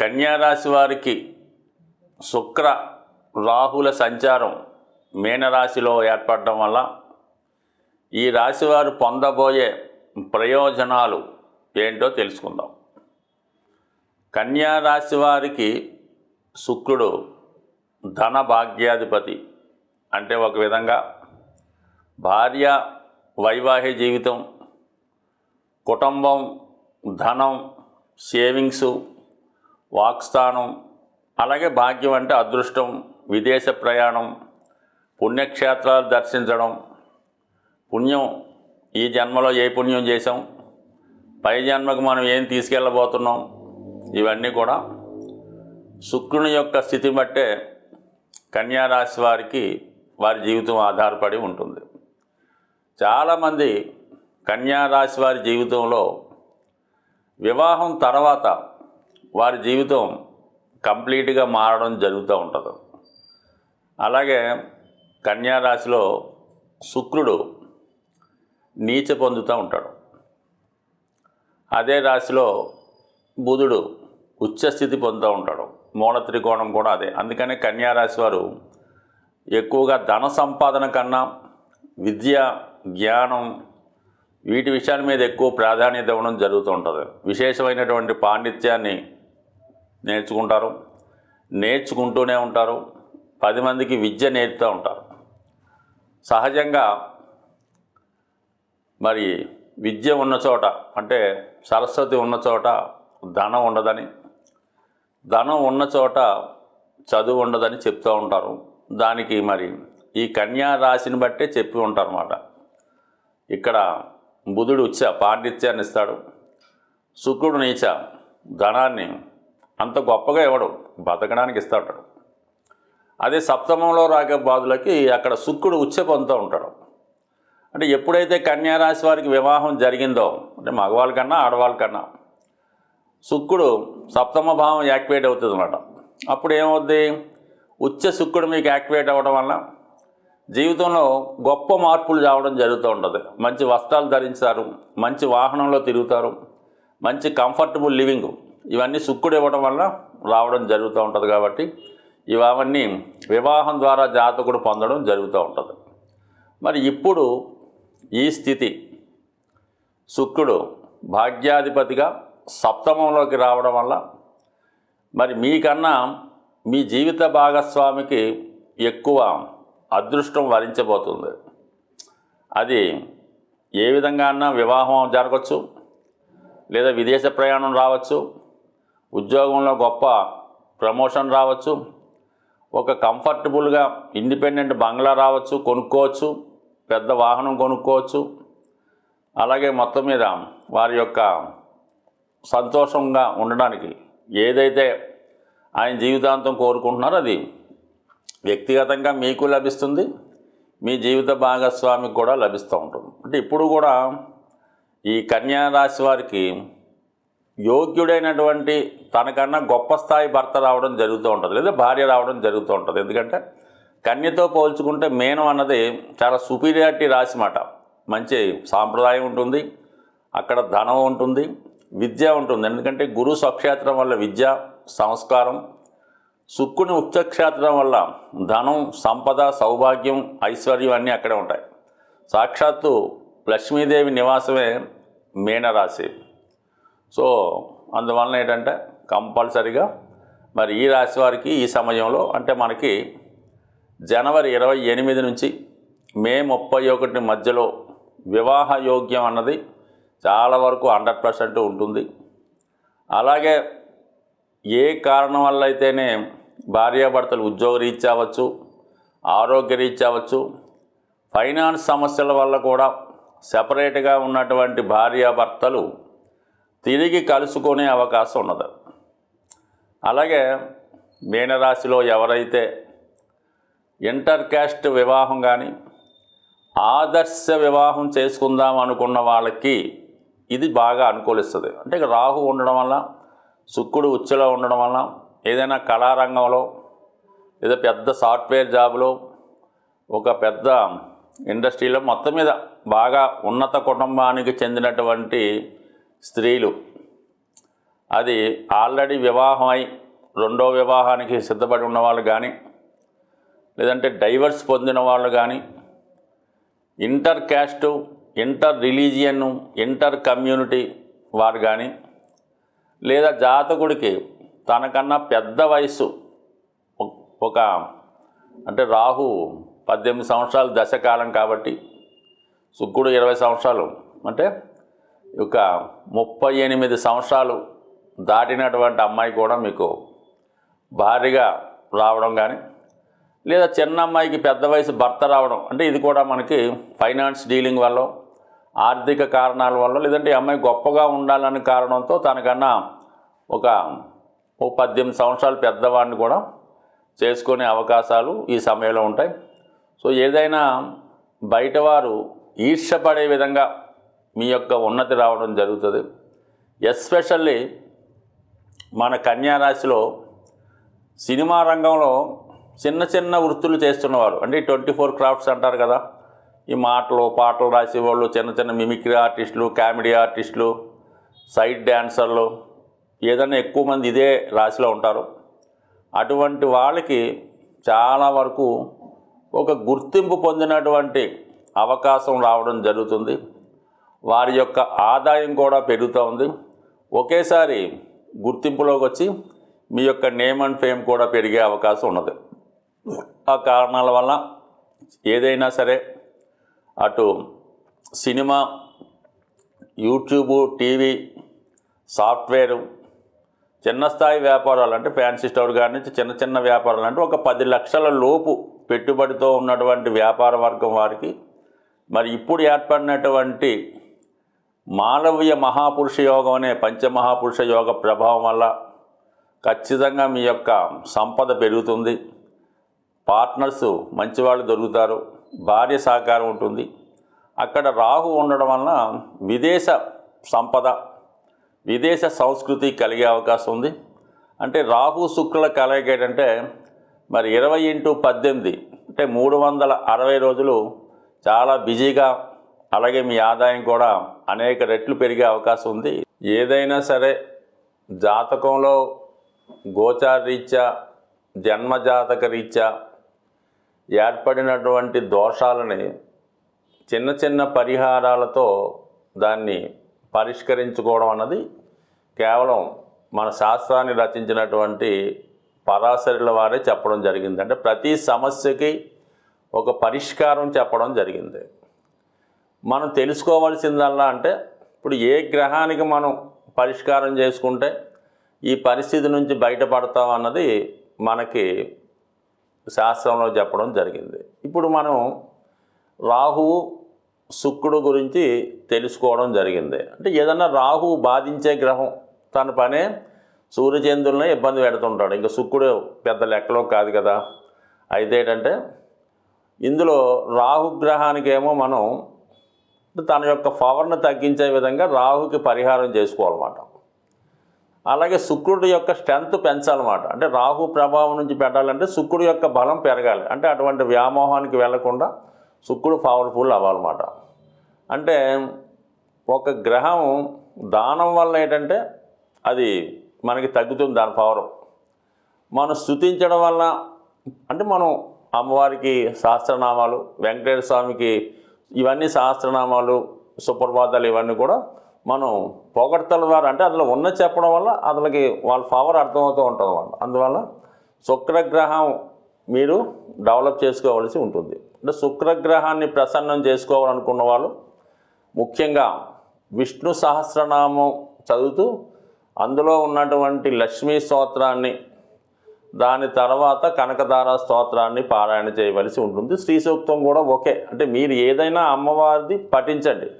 కన్యారాశి వారికి శుక్ర రాహుల సంచారం మీనరాశిలో ఏర్పడడం వల్ల ఈ రాశివారు పొందబోయే ప్రయోజనాలు ఏంటో తెలుసుకుందాం. కన్యా రాశి వారికి శుక్రుడు ధన భాగ్యాధిపతి అంటే ఒక విధంగా భార్య వైవాహిక జీవితం కుటుంబం ధనం సేవింగ్సు వాక్స్థానం అలాగే భాగ్యం అంటే అదృష్టం విదేశ ప్రయాణం పుణ్యక్షేత్రాలు దర్శించడం పుణ్యం ఈ జన్మలో ఏ పుణ్యం చేసాం పై జన్మకు మనం ఏం తీసుకెళ్ళబోతున్నాం ఇవన్నీ కూడా శుక్రుని యొక్క స్థితి బట్టే కన్యారాశి వారికి వారి జీవితం ఆధారపడి ఉంటుంది. చాలామంది కన్యారాశి వారి జీవితంలో వివాహం తర్వాత వారి జీవితం కంప్లీట్గా మారడం జరుగుతూ ఉంటుంది. అలాగే కన్యారాశిలో శుక్రుడు నీచ పొందుతూ ఉంటాడు. అదే రాశిలో బుధుడు ఉచ్చస్థితి పొందుతూ ఉంటాడు. మూల త్రికోణం కూడా అదే. అందుకనే కన్యారాశి వారు ఎక్కువగా ధన సంపాదన కన్నా విద్య జ్ఞానం వీటి విషయాల మీద ఎక్కువ ప్రాధాన్యత ఇవ్వడం జరుగుతూ ఉంటుంది. విశేషమైనటువంటి పాండిత్యాన్ని నేర్చుకుంటారు. నేర్చుకుంటూనే ఉంటారు. పది మందికి విద్య నేర్పుతూ ఉంటారు. సహజంగా మరి విద్య ఉన్న చోట అంటే సరస్వతి ఉన్న చోట ధనం ఉండదని ధనం ఉన్న చోట చదువు ఉండదని చెప్తూ ఉంటారు. దానికి మరి ఈ కన్యా రాశిని బట్టే చెప్పి ఉంటారు అన్నమాట ఇక్కడ బుధుడు ఉచ్చ పాండిత్యాన్ని ఇస్తాడు. శుక్రుడు నీచ ధనాన్ని అంత గొప్పగా ఇవ్వడు బతకడానికి ఇస్తూ ఉంటాడు అదే సప్తమంలో రాగే బాధులకి అక్కడ శుక్రుడు ఉచ్చ పొందుతూ ఉంటాడు. అంటే ఎప్పుడైతే కన్యారాశి వారికి వివాహం జరిగిందో అంటే మగవాళ్ళ కన్నా ఆడవాళ్ళ కన్నా శుక్రుడు సప్తమ భావం యాక్టివేట్ అవుతుంది అనమాట అప్పుడు ఏమవుద్ది? ఉచ్చ శుక్రుడు మీకు యాక్టివేట్ అవ్వడం వల్ల జీవితంలో గొప్ప మార్పులు రావడం జరుగుతూ ఉంటుంది. మంచి వస్త్రాలు ధరించారు మంచి వాహనంలో తిరుగుతారు మంచి కంఫర్టబుల్ లివింగ్ ఇవన్నీ శుక్రుడు ఇవ్వడం వల్ల రావడం జరుగుతూ ఉంటుంది కాబట్టి ఇవన్నీ వివాహం ద్వారా జాతకుడు పొందడం జరుగుతూ ఉంటుంది. మరి ఇప్పుడు ఈ స్థితి శుక్రుడు భాగ్యాధిపతిగా సప్తమంలోకి రావడం వల్ల మరి మీకన్నా మీ జీవిత భాగస్వామికి ఎక్కువ అదృష్టం వరించబోతుంది. అది ఏ విధంగా అన్నా వివాహం జరగచ్చు లేదా విదేశ ప్రయాణం రావచ్చు ఉద్యోగంలో గొప్ప ప్రమోషన్ రావచ్చు ఒక కంఫర్టబుల్గా ఇండిపెండెంట్ బంగ్లా రావచ్చు కొనుక్కోవచ్చు పెద్ద వాహనం కొనుక్కోవచ్చు. అలాగే మొత్తం మీద వారి యొక్క సంతోషంగా ఉండడానికి ఏదైతే ఆయన జీవితాంతం కోరుకుంటున్నారో అది వ్యక్తిగతంగా మీకు లభిస్తుంది మీ జీవిత భాగస్వామికి కూడా లభిస్తూ ఉంటుంది. అంటే ఇప్పుడు కూడా ఈ కన్యా రాశి వారికి యోగ్యుడైనటువంటి తనకన్నా గొప్ప స్థాయి భర్త రావడం జరుగుతూ ఉంటుంది లేదా భార్య రావడం జరుగుతూ ఉంటుంది. ఎందుకంటే కన్యతో పోల్చుకుంటే మేనం అన్నది చాలా సుపీరియారిటీ రాసి మాట. మంచి సాంప్రదాయం ఉంటుంది అక్కడ ధనం ఉంటుంది విద్య ఉంటుంది. ఎందుకంటే గురు స్వక్షేత్రం వల్ల విద్య సంస్కారం శుక్కుని ఉచ్చక్షేత్రం వల్ల ధనం సంపద సౌభాగ్యం ఐశ్వర్యం అన్నీ అక్కడే ఉంటాయి. సాక్షాత్తు లక్ష్మీదేవి నివాసమే మీనరాశి. సో అందువలన ఏంటంటే కంపల్సరిగా మరి ఈ రాశి వారికి ఈ సమయంలో అంటే మనకి జనవరి ఇరవై ఎనిమిది నుంచి మే ముప్పై ఒకటి మధ్యలో వివాహ యోగ్యం అన్నది చాలా వరకు హండ్రెడ్ పర్సెంట్ ఉంటుంది. అలాగే ఏ కారణం వల్ల అయితేనే భార్యాభర్తలు ఉద్యోగ రీత్యా అవ్వచ్చు ఆరోగ్య రీత్యా అవ్వచ్చు ఫైనాన్స్ సమస్యల వల్ల కూడా సెపరేట్గా ఉన్నటువంటి భార్యాభర్తలు తిరిగి కలుసుకునే అవకాశం ఉన్నది. అలాగే మీనరాశిలో ఎవరైతే ఇంటర్ క్యాస్ట్ వివాహం కానీ ఆదర్శ వివాహం చేసుకుందాం అనుకున్న వాళ్ళకి ఇది బాగా అనుకూలిస్తుంది. అంటే ఇక రాహు ఉండడం వల్ల శుక్రుడు ఉచ్చులో ఉండడం వల్ల ఏదైనా కళారంగంలో లేదా పెద్ద సాఫ్ట్వేర్ జాబ్లో ఒక పెద్ద ఇండస్ట్రీలో మొత్తం మీద బాగా ఉన్నత కుటుంబానికి చెందినటువంటి స్త్రీలు. అది ఆల్రెడీ వివాహమై రెండో వివాహానికి సిద్ధపడి ఉన్నవాళ్ళు కానీ లేదంటే డైవర్స్ పొందిన వాళ్ళు కానీ inter caste inter religion inter community వారు కానీ లేదా జాతకుడికి తనకన్నా పెద్ద వయసు ఒక అంటే రాహు పద్దెనిమిది సంవత్సరాలు దశకాలం కాబట్టి శుక్రుడు ఇరవై సంవత్సరాలు అంటే ఒక ముప్పై ఎనిమిది సంవత్సరాలు దాటినటువంటి అమ్మాయి కూడా మీకు భారీగా రావడం కానీ లేదా చిన్న అమ్మాయికి పెద్ద వయసు భర్త రావడం అంటే ఇది కూడా మనకి ఫైనాన్స్ డీలింగ్ వల్ల ఆర్థిక కారణాల వల్ల లేదంటే ఈ అమ్మాయి గొప్పగా ఉండాలనే కారణంతో తనకన్నా ఒక ఓ పద్దెనిమిది సంవత్సరాలు పెద్దవాడిని కూడా చేసుకునే అవకాశాలు ఈ సమయంలో ఉంటాయి. సో ఏదైనా బయటవారు ఈర్ష్యపడే విధంగా మీ యొక్క ఉన్నతి రావడం జరుగుతుంది. ఎస్పెషల్లీ మన కన్యా రాశిలో సినిమా రంగంలో చిన్న చిన్న వృత్తులు చేస్తున్నవారు అంటే ట్వంటీ ఫోర్ క్రాఫ్ట్స్ అంటారు కదా ఈ మాటలు పాటలు రాసేవాళ్ళు చిన్న చిన్న మిమిక్రీ ఆర్టిస్టులు కామెడీ ఆర్టిస్టులు సైడ్ డ్యాన్సర్లు ఏదైనా ఎక్కువ మంది ఇదే రాశిలో ఉంటారు. అటువంటి వాళ్ళకి చాలా వరకు ఒక గుర్తింపు పొందినటువంటి అవకాశం రావడం జరుగుతుంది. వారి యొక్క ఆదాయం కూడా పెరుగుతూ ఉంది. ఒకేసారి గుర్తింపులోకి వచ్చి మీ యొక్క నేమ్ అండ్ ఫేమ్ కూడా పెరిగే అవకాశం ఉన్నది. ఆ కారణాల వల్ల ఏదైనా సరే అటు సినిమా యూట్యూబ్ టీవీ సాఫ్ట్వేరు చిన్న స్థాయి వ్యాపారాలు అంటే ఫ్యాన్సీ స్టోర్ గారి నుంచి చిన్న చిన్న వ్యాపారాలు అంటే ఒక పది లక్షల లోపు పెట్టుబడితో ఉన్నటువంటి వ్యాపార వర్గం వారికి. మరి ఇప్పుడు ఏర్పడినటువంటి మాలవ్య మహాపురుష యోగం అనే పంచమహాపురుష యోగ ప్రభావం వల్ల ఖచ్చితంగా మీ యొక్క సంపద పెరుగుతుంది. పార్ట్నర్స్ మంచివాళ్ళు దొరుకుతారు. భార్య సహకారం ఉంటుంది. అక్కడ రాహు ఉండడం వలన విదేశ సంపద విదేశ సంస్కృతి కలిగే అవకాశం ఉంది. అంటే రాహు శుక్రుల కలయిక ఏంటంటే మరి ఇరవై ఇంటూ పద్దెనిమిది అంటే మూడు వందల అరవై రోజులు చాలా బిజీగా అలాగే మీ ఆదాయం కూడా అనేక రెట్లు పెరిగే అవకాశం ఉంది. ఏదైనా సరే జాతకంలో గోచారీత్యా జన్మజాతక రీత్యా ఏర్పడినటువంటి దోషాలని చిన్న చిన్న పరిహారాలతో దాన్ని పరిష్కరించుకోవడం అన్నది కేవలం మన శాస్త్రాన్ని రచించినటువంటి పరాశరుల వారే చెప్పడం జరిగింది. అంటే ప్రతి సమస్యకి ఒక పరిష్కారం చెప్పడం జరిగింది. మనం తెలుసుకోవాల్సిందల్లా అంటే ఇప్పుడు ఏ గ్రహానికి మనం పరిష్కారం చేసుకుంటే ఈ పరిస్థితి నుంచి బయటపడతాం అన్నది మనకి శాస్త్రంలో చెప్పడం జరిగింది. ఇప్పుడు మనం రాహువు శుక్రుడు గురించి తెలుసుకోవడం జరిగింది. అంటే ఏదన్నా రాహువు బాధించే గ్రహం తన పనే సూర్యచంద్రులనే ఇబ్బంది పెడుతుంటాడు. ఇంకా శుక్రుడు పెద్ద లెక్కలో కాదు కదా. అయితే ఏంటంటే ఇందులో రాహుగ్రహానికేమో మనం తన యొక్క పవర్ను తగ్గించే విధంగా రాహుకి పరిహారం చేసుకోవాలన్నమాట. అలాగే శుక్రుడి యొక్క స్ట్రెంత్ పెంచాలన్నమాట. అంటే రాహు ప్రభావం నుంచి పెట్టాలంటే శుక్రుడి యొక్క బలం పెరగాలి. అంటే అటువంటి వ్యామోహానికి వెళ్ళకుండా శుక్రుడు పవర్ఫుల్ అవ్వాలన్నమాట. అంటే ఒక గ్రహం దానం వల్ల ఏంటంటే అది మనకి తగ్గుతుంది దాని పవర్ మనం స్థుతించడం వల్ల అంటే మనం అమ్మవారికి సహస్రనామాలు వెంకటేశ్వర స్వామికి ఇవన్నీ సహస్రనామాలు సుప్రభాతాలు ఇవన్నీ కూడా మనం పొగడతల ద్వారా అంటే అందులో ఉన్న చెప్పడం వల్ల అతనికి వాళ్ళ పవర్ అర్థమవుతూ ఉంటుంది వాళ్ళు అందువల్ల శుక్రగ్రహం మీరు డెవలప్ చేసుకోవాల్సి ఉంటుంది. అంటే శుక్రగ్రహాన్ని ప్రసన్నం చేసుకోవాలనుకున్న వాళ్ళు ముఖ్యంగా విష్ణు సహస్రనామం చదువుతూ అందులో ఉన్నటువంటి లక్ష్మీ స్తోత్రాన్ని దాని తర్వాత కనకదార స్తోత్రాన్ని పారాయణ చేయవలసి ఉంటుంది. శ్రీ సూక్తం కూడా ఓకే. అంటే మీరు ఏదైనా అమ్మవారిది పఠించండి.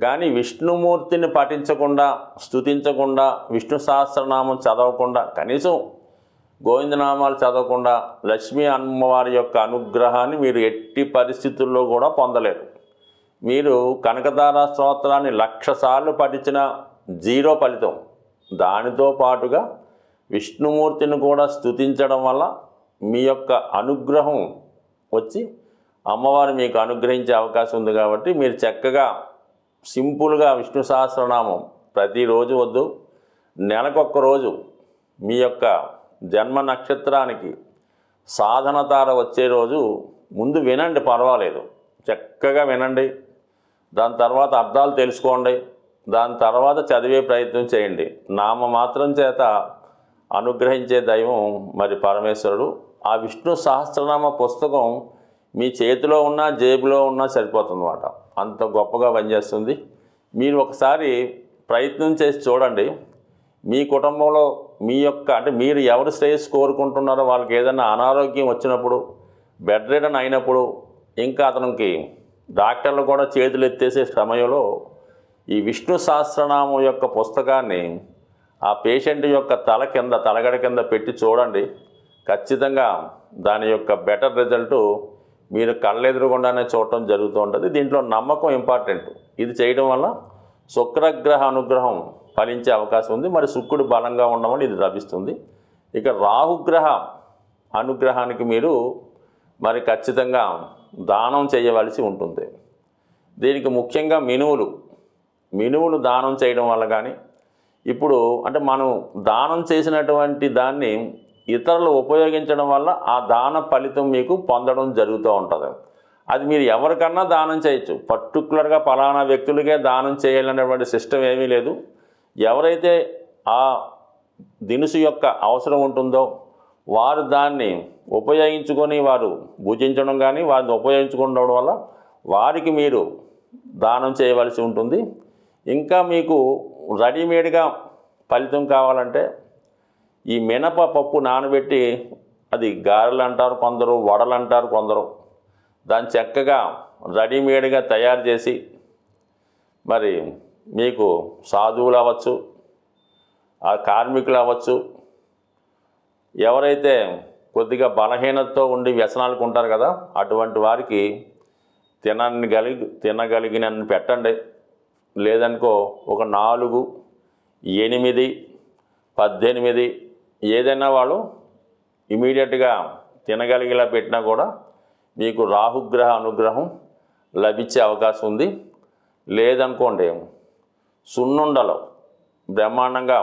కానీ విష్ణుమూర్తిని పఠించకుండా స్తుతించకుండా విష్ణు సహస్రనామం చదవకుండా కనీసం గోవిందనామాలు చదవకుండా లక్ష్మీ అమ్మవారి యొక్క అనుగ్రహాన్ని మీరు ఎట్టి పరిస్థితుల్లో కూడా పొందలేరు. మీరు కనకదార స్తోత్రాన్ని లక్ష సార్లు పఠించిన జీరో ఫలితం. దానితో పాటుగా విష్ణుమూర్తిని కూడా స్తుతించడం వల్ల మీ యొక్క అనుగ్రహం వచ్చి అమ్మవారు మీకు అనుగ్రహించే అవకాశం ఉంది కాబట్టి మీరు చక్కగా సింపుల్గా విష్ణు సహస్రనామం ప్రతిరోజు వద్దు. నెలకొక్క రోజు మీ యొక్క జన్మ నక్షత్రానికి సాధన తార వచ్చే రోజు ముందు వినండి పర్వాలేదు. చక్కగా వినండి. దాని తర్వాత అర్థాలు తెలుసుకోండి. దాని తర్వాత చదివే ప్రయత్నం చేయండి. నామ మాత్రం చేత అనుగ్రహించే దైవం మరి పరమేశ్వరుడు. ఆ విష్ణు సహస్రనామ పుస్తకం మీ చేతిలో ఉన్నా జేబులో ఉన్నా సరిపోతుందన్నమాట. అంత గొప్పగా పనిచేస్తుంది. మీరు ఒకసారి ప్రయత్నం చేసి చూడండి. మీ కుటుంబంలో మీ యొక్క అంటే మీరు ఎవరు శ్రేయస్సు కోరుకుంటున్నారో వాళ్ళకి ఏదైనా అనారోగ్యం వచ్చినప్పుడు బెడ్ రిడన్ అయినప్పుడు ఇంకా అతనికి డాక్టర్లు కూడా చేతులు ఎత్తేసే సమయంలో ఈ విష్ణు సహస్రనామం యొక్క పుస్తకాన్ని ఆ పేషెంట్ యొక్క తల కింద తలగడ కింద పెట్టి చూడండి. ఖచ్చితంగా దాని యొక్క బెటర్ రిజల్ట్ మీరు కళ్ళెదురుగుండానే చూడటం జరుగుతూ ఉంటుంది. దీంట్లో నమ్మకం ఇంపార్టెంట్. ఇది చేయడం వల్ల శుక్రగ్రహ అనుగ్రహం ఫలించే అవకాశం ఉంది. మరి శుక్రుడు బలంగా ఉండడం వల్ల ఇది లభిస్తుంది. ఇక రాహుగ్రహ అనుగ్రహానికి మీరు మరి ఖచ్చితంగా దానం చేయవలసి ఉంటుంది. దీనికి ముఖ్యంగా మినువులు మినువులు దానం చేయడం వల్ల కానీ ఇప్పుడు అంటే మనం దానం చేసినటువంటి దాన్ని ఇతరులు ఉపయోగించడం వల్ల ఆ దాన ఫలితం మీకు పొందడం జరుగుతూ ఉంటుంది. అది మీరు ఎవరికన్నా దానం చేయొచ్చు. పర్టికులర్గా ఫలానా వ్యక్తులకే దానం చేయాలనేటువంటి సిస్టమ్ ఏమీ లేదు. ఎవరైతే ఆ దినుసు యొక్క అవసరం ఉంటుందో వారు దాన్ని ఉపయోగించుకొని వారు భుజించడం కానీ వారిని ఉపయోగించుకోవడం వల్ల వారికి మీరు దానం చేయవలసి ఉంటుంది. ఇంకా మీకు రెడీమేడ్గా ఫలితం కావాలంటే ఈ మినప పప్పు నానబెట్టి అది గారెలు అంటారు కొందరు వడలు అంటారు కొందరు. దాన్ని చక్కగా రెడీమేడ్గా తయారు చేసి మరి మీకు సాధువులు అవ్వచ్చు ఆ కార్మికులు అవ్వచ్చు ఎవరైతే కొద్దిగా బలహీనతతో ఉండి వ్యసనాలకు ఉంటారు కదా అటువంటి వారికి తినని కలిగి తినగలిగినన్ని పెట్టండి. లేదనుకో ఒక నాలుగు ఎనిమిది పద్దెనిమిది ఏదైనా వాళ్ళు ఇమీడియట్గా తినగలిగేలా పెట్టినా కూడా మీకు రాహుగ్రహ అనుగ్రహం లభించే అవకాశం ఉంది. లేదనుకోండి సున్నుండలు బ్రహ్మాండంగా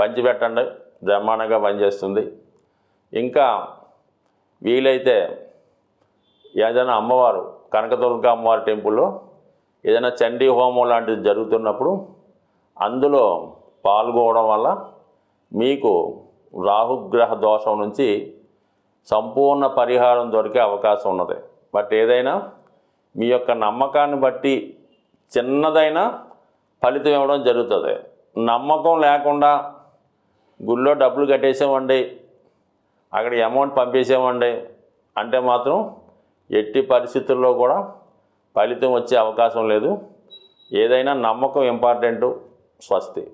పంచిపెట్టండి బ్రహ్మాండంగా పనిచేస్తుంది. ఇంకా వీలైతే ఏదైనా అమ్మవారు కనకదుర్గ అమ్మవారి టెంపుల్లో ఏదైనా చండీ హోమం లాంటిది జరుగుతున్నప్పుడు అందులో పాల్గొనడం వల్ల మీకు రాహుగ్రహ దోషం నుంచి సంపూర్ణ పరిహారం దొరికే అవకాశం ఉన్నది. బట్ ఏదైనా మీ యొక్క నమ్మకాన్ని బట్టి చిన్నదైన ఫలితం ఇవ్వడం జరుగుతుంది. నమ్మకం లేకుండా గుళ్ళో డబ్బులు కట్టేసామండి అక్కడ అమౌంట్ పంపేసామండి అంటే మాత్రం ఎట్టి పరిస్థితుల్లో కూడా ఫలితం వచ్చే అవకాశం లేదు. ఏదైనా నమ్మకం ఇంపార్టెంటు స్వస్తి.